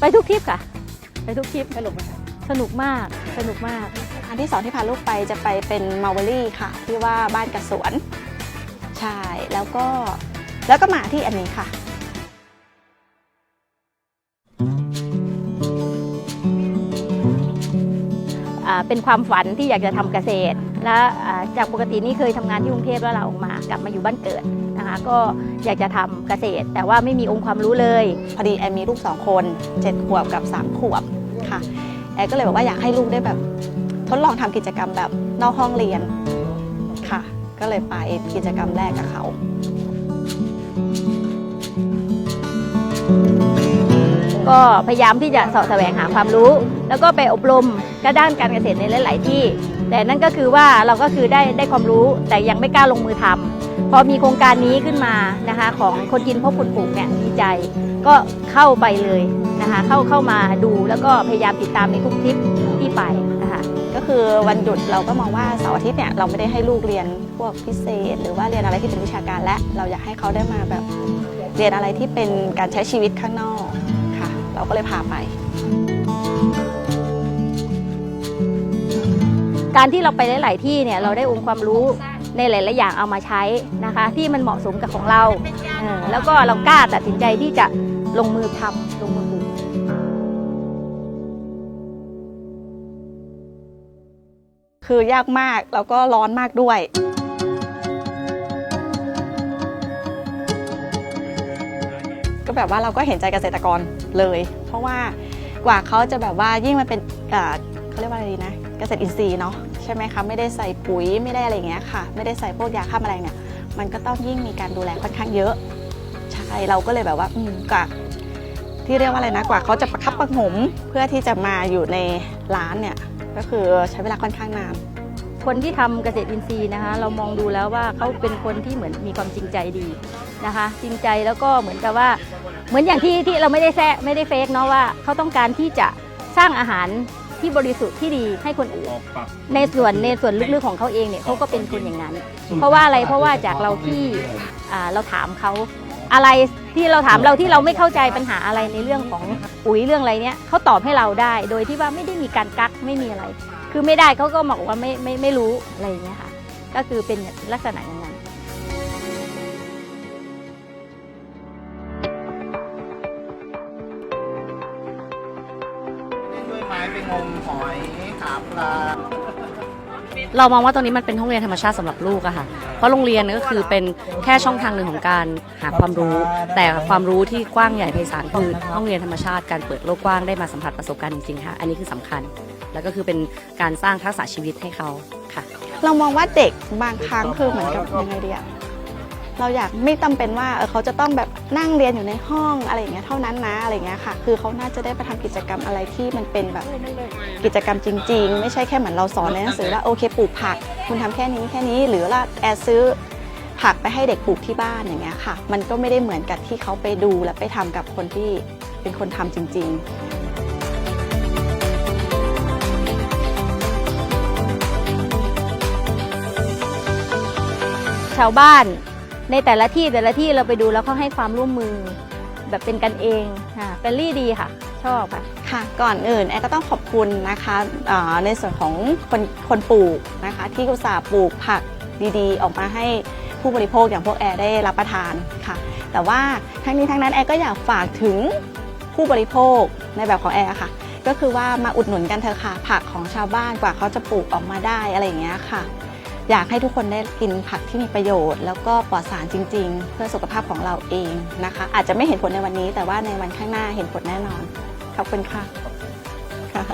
ไปทุกทริปค่ะ ไปทุกทริปสนุกไหมคะสนุกมากสนุกมาก อันที่สองที่พาลูกไปจะไปเป็นมาเวอรี่ค่ะ ที่ว่าบ้านกระสวนใช่แล้วก็แล้วก็มาที่อันนี้ค่ะอ่าเป็นความฝันที่อยากจะทำเกษตร และจากปกตินี่เคยทำงานที่กรุงเทพแล้วเราออกมากลับมาอยู่บ้านเกิดนะคะก็อยากจะทำเกษตร แต่ว่าไม่มีองค์ความรู้เลย พอดีแอนมีลูกสองคนเจ็ดขวบกับสามขวบค่ะแอนก็เลยบอกว่าอยากให้ลูกได้แบบ ทดลองทำกิจกรรมแบบนอกห้องเรียนค่ะ ก็เลยไปกิจกรรมแรกกับเขาก็พยายามที่จะสาะแสวงหาความรู้ แล้วก็ไปอบรมกระด้านการเกษตรในหลาย ๆ ที่ แต่นั่นก็คือว่าเราก็คือได้ได้ความรู้แต่ยังไม่กล้าลงมือทำพอมีโครงการนี้ขึ้นมานะคะ ของคนกินพบคุณปลูกเนี่ยดีใจ ก็เข้าไปเลยนะคะ เข้าเข้ามาดูแล้วก็พยายามติดตามในทุกทริปที่ไปนะคะก็คือวันหยุดเราก็มองว่าเสาร์อาทิตย์เนี่ยเราไม่ได้ให้ลูกเรียนพวกพิเศษ หรือว่าเรียนอะไรที่เป็นวิชาการและ เราอยากให้เขาได้มาแบบเรียนอะไรที่เป็นการใช้ชีวิตข้างนอกค่ะ เราก็เลยพาไป การที่เราไปหลาย ๆ ที่เนี่ยเราได้องค์ความรู้ในหลาย ๆ อย่างเอามาใช้นะคะ ที่มันเหมาะสมกับของเราเออแล้วก็เรากล้าตัดสินใจที่จะลงมือทำลงมือปลูกคือยากมากแล้วก็ร้อนมากด้วย ก็แบบว่าเราก็เห็นใจเกษตรกรเลย เพราะว่ากว่าเขาจะแบบว่ายิ่งมันเป็น เขาเรียกว่าอะไรดีนะ เกษตรอินทรีย์เนาะใช่ไหมคะไม่ได้ใส่ปุ๋ยไม่ได้อะไรอย่างเงี้ยค่ะ ไม่ได้ใส่พวกยาฆ่าแมลงเนี่ยมันก็ต้องยิ่งมีการดูแลค่อนข้างเยอะใช่เราก็เลยแบบว่าอืมกว่าที่เรียกว่าอะไรนะกว่าเขาจะประคับประหงมเพื่อที่จะมาอยู่ในร้านเนี่ยก็คือใช้เวลาค่อนข้างนานคนที่ทำเกษตรอินทรีย์นะคะ เรามองดูแล้วว่าเขาเป็นคนที่เหมือนมีความจริงใจดีนะคะ จริงใจแล้วก็เหมือนกับว่า เหมือนอย่างที่ที่เราไม่ได้แซะไม่ได้เฟกเนาะว่าเขาต้องการที่จะสร้างอาหาร ที่บริสุทธิ์ที่ดีให้คนอื่น ในส่วนในส่วนลึกๆของเขาเองเนี่ยเขาก็เป็นคนอย่างนั้น เพราะว่าอะไรเพราะว่าจากเราที่อ่าเราถามเขาอะไรที่เราถามเราที่เราไม่เข้าใจปัญหาอะไรในเรื่องของปุ๋ยเรื่องอะไรเนี่ยเขาตอบให้เราได้ โดยที่ว่าไม่ได้มีการกักไม่มีอะไร คือไม่ได้เขาก็บอกว่าไม่ไม่ไม่รู้อะไรอย่างเงี้ยค่ะ ก็คือเป็นลักษณะอย่างนั้น ไม้ไปงมหอยหาปลา เรามองว่าตรงนี้มันเป็นห้องเรียนธรรมชาติสำหรับลูกอะค่ะ เพราะโรงเรียนก็คือเป็นแค่ช่องทางหนึ่งของการหาความรู้ แต่ความรู้ที่กว้างใหญ่ไพศาลคือห้องเรียนธรรมชาติการเปิดโลกกว้างได้มาสัมผัสประสบการณ์จริงๆค่ะ อันนี้คือสำคัญ แล้วก็คือเป็นการสร้างทักษะชีวิตให้เขาค่ะ เรามองว่าเด็กบางครั้งคือเหมือนกับยังไงดีอะ เราอยากไม่จำเป็นว่าเออเขาจะต้องแบบนั่งเรียนอยู่ในห้องอะไรอย่างเงี้ยเท่านั้นนะอะไรเงี้ยค่ะ คือเขาน่าจะได้ไปทำกิจกรรมอะไรที่มันเป็นแบบกิจกรรมจริง ๆ ไม่ใช่แค่เหมือนเราสอนในหนังสือว่าโอเคปลูกผัก คุณทำแค่นี้แค่นี้ หรือว่าแอร์ซื้อผักไปให้เด็กปลูกที่บ้านอย่างเงี้ยค่ะ มันก็ไม่ได้เหมือนกับที่เขาไปดูและไปทำกับคนที่เป็นคนทำจริง ๆชาวบ้าน ในแต่ละที่แต่ละที่เราไปดูแล้วเขาให้ความร่วมมือ แบบเป็นกันเองค่ะเป็นรี่ดีค่ะ ชอบค่ะ ค่ะก่อนอื่นแอร์ก็ต้องขอบคุณนะคะเอ่อในส่วนของคนคนปลูกนะคะ ที่อุตส่าห์ปลูกผักดีๆ ออกมาให้ผู้บริโภคอย่างพวกแอร์ได้รับประทานค่ะ แต่ว่าทั้งนี้ทั้งนั้นแอร์ก็อยากฝากถึงผู้บริโภคในแบบของแอร์ค่ะ ก็คือว่ามาอุดหนุนกันเถอะค่ะผักของชาวบ้านกว่าเขาจะปลูกออกมาได้อะไรอย่างเงี้ยค่ะ อยากให้ทุกคนได้กินผักที่มีประโยชน์ แล้วก็ปลอดสารจริง ๆ เพื่อสุขภาพของเราเองนะคะ อาจจะไม่เห็นผลในวันนี้ แต่ว่าในวันข้างหน้าเห็นผลแน่นอนขอบคุณค่ะค่ะ